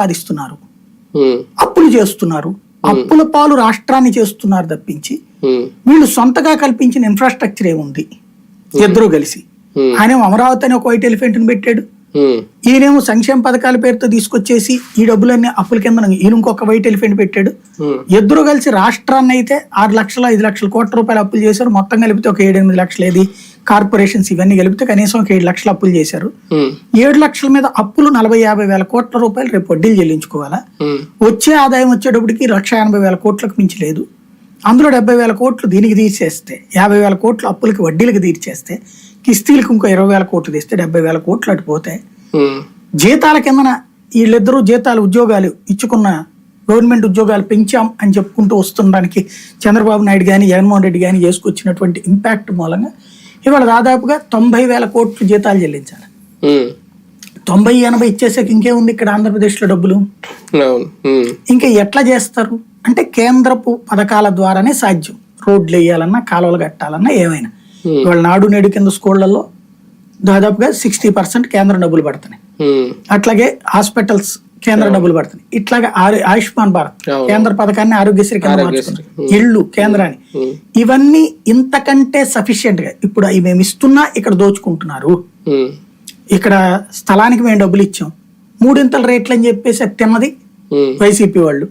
సాధిస్తున్నారు ఉమ్, అప్పులు చేస్తున్నారు. అప్పుల పాలు రాష్ట్రాన్ని చేస్తున్నారు తప్పించి వీళ్ళు సొంతగా కల్పించిన ఇన్ఫ్రాస్ట్రక్చర్ ఏముంది ఇద్దరు కలిసి. Hmm. ఆయన అమరావతి అని ఒక వైట్ ఎలిఫెంట్ని పెట్టాడు. ఈయనేమో సంక్షేమ పథకాల పేరుతో తీసుకొచ్చేసి ఈ డబ్బులన్నీ అప్పుల కింద ఈయన ఇంకొక వైట్ ఎలిఫెంట్ పెట్టాడు. ఇద్దరు కలిసి రాష్ట్రాన్ని అయితే ఆరు లక్షల ఐదు లక్షల కోట్ల రూపాయలు అప్పులు చేశారు. మొత్తం కలిపితే ఒక ఏడు ఎనిమిది లక్షలు ఏది కార్పొరేషన్స్ ఇవన్నీ కలిపితే కనీసం ఒక ఏడు లక్షల అప్పులు చేశారు. ఉమ్, ఏడు లక్షల మీద అప్పులు నలభై యాభై వేల కోట్ల రూపాయలు రేపు వడ్డీలు చెల్లించుకోవాలా? ఉమ్, వచ్చే ఆదాయం వచ్చేటప్పటికి లక్ష ఎనభై వేల కోట్లకు మించి లేదు. అందులో డెబ్బై వేల కోట్లు దీనికి తీర్చేస్తే యాభై వేల కోట్లు అప్పులకి వడ్డీలకు తీర్చేస్తే కిస్తీలకు ఇంకో ఇరవై వేల కోట్లు తీస్తే డెబ్బై వేల కోట్లు అటు పోతే ఉమ్, జీతాల కిందన వీళ్ళిద్దరూ జీతాలు ఉద్యోగాలు ఇచ్చుకున్న గవర్నమెంట్ ఉద్యోగాలు పెంచాం అని చెప్పుకుంటూ వస్తుండడానికి చంద్రబాబు నాయుడు కానీ జగన్మోహన్ రెడ్డి కానీ చేసుకొచ్చినటువంటి ఇంపాక్ట్ మూలంగా ఇవాళ దాదాపుగా తొంభై వేల కోట్లు జీతాలు చెల్లించాలి. తొంభై ఎనభై ఇచ్చేసాక ఇంకేముంది ఇక్కడ ఆంధ్రప్రదేశ్లో డబ్బులు? ఇంకా ఎట్లా చేస్తారు? అంటే కేంద్రపు పథకాల ద్వారానే సాధ్యం. రోడ్లు వేయాలన్నా కాలువలు కట్టాలన్నా ఏమైనా. ఇవాళ నాడు నేడు కింద స్కూళ్ళలో దాదాపుగా సిక్స్టీ పర్సెంట్ కేంద్ర డబ్బులు పడుతున్నాయి. అట్లాగే హాస్పిటల్స్ కేంద్ర డబ్బులు పడుతున్నాయి. ఇట్లాగే ఆయుష్మాన్ భారత్. కేంద్ర పథకాన్ని ఆరోగ్యశ్రీ కింద. మార్చుకున్నారు ఇళ్ళు కేంద్రాన్ని. ఇవన్నీ ఇంతకంటే సఫిషియెంట్గా ఇప్పుడు అవి మేము ఇస్తున్నా ఇక్కడ దోచుకుంటున్నారు. ఇక్కడ స్థలానికి మేము డబ్బులు ఇచ్చాం. మూడింతల రేట్లు అని చెప్పేసి తిన్నది వైసీపీ వాళ్ళు.